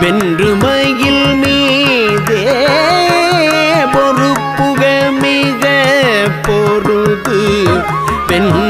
வென்று மயில் மீதே பொறுப்புக மிக பொருது வென்று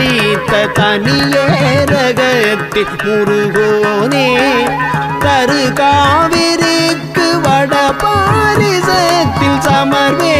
வைத்த தனியே ரகத்தில் முருகோனே தரு காவிரிக்கு வட பாரிசத்தில் சமர்வே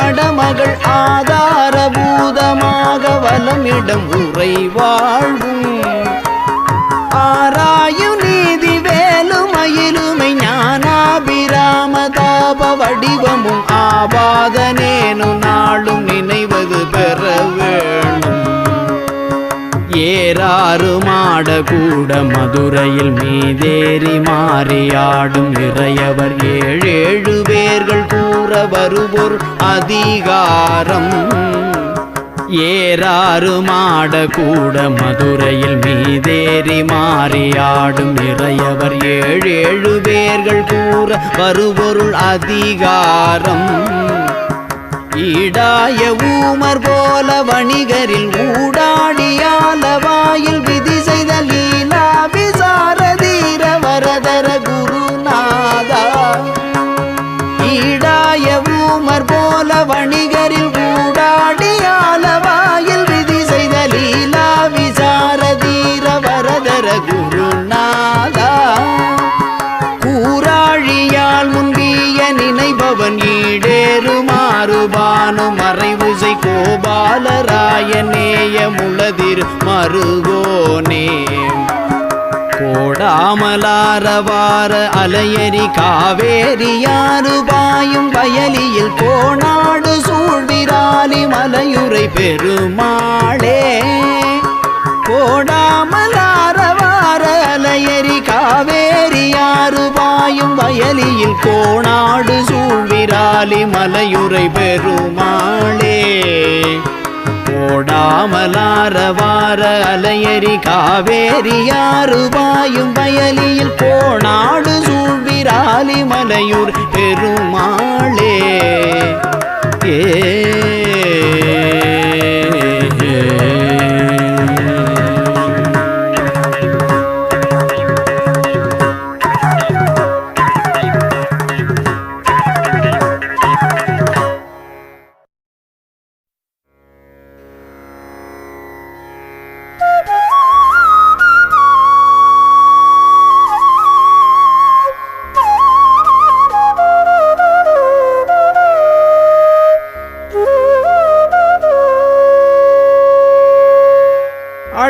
மடமகள் ஆதார பூதமாக வலமிடம் உரை வாழ்வும். ஆராயு நீதி வேலுமயிலுமை ஞானாபிராமதாப வடிவமும் ஆபாதனேனு நாளும் நினைவது பெற வேணும் ஏறாறு மாட மதுரையில் மீதேறி மாறியாடும் இறையவர் ஏழேழு பேர்கள் கூட கூற வருவோர் அதிகாரம். ஏறாறு மாட கூட மதுரையில் மீதேறி மாறியாடும் இறையவர் ஏழு ஏழு பேர்கள் கூற வருபொருள் அதிகாரம். ஈடாய ஊமர் போல வணிகரில் ஊடாடியால வாயில் விதி செய்த லீலா விசாரதீர வரதர ஈடேறுமாறுபானு மறைவுசை கோபாலராயநேய முளதிர் மருகோனே. கோடாமலாரவார அலையரி காவேரியாறு பாயும் வயலியில் கோணாடு சூழ்விராலி மலையுரை பெருமாளே. கோடாமலாரவார வயலியில் கோணாடு சூழ்விராலி மலையுரை பெருமாளே. கோடாமலாரவார அலையரி காவேரி யாரு பாயும் வயலியில் கோணாடு சூழ்விராலி மலையூர் பெருமாளே. ஏ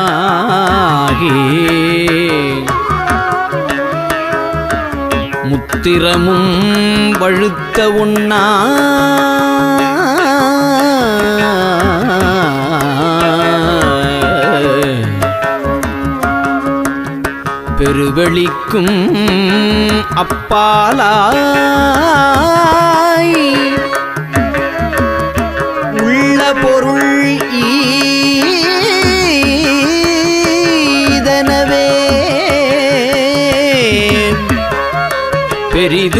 ஒன்றாகி முத்திரமும் வழுத்த உண்ணா. பெருவெளிக்கும் அப்பாலா. querido.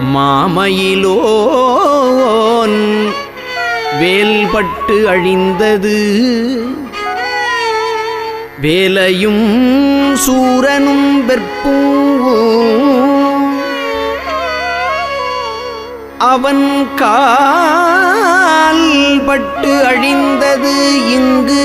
மாமையிலோன் வேல்பட்டு அழிந்தது. வேலையும் சூரனும் வெற்பூ அவன் கால்பட்டு அழிந்தது இங்கு.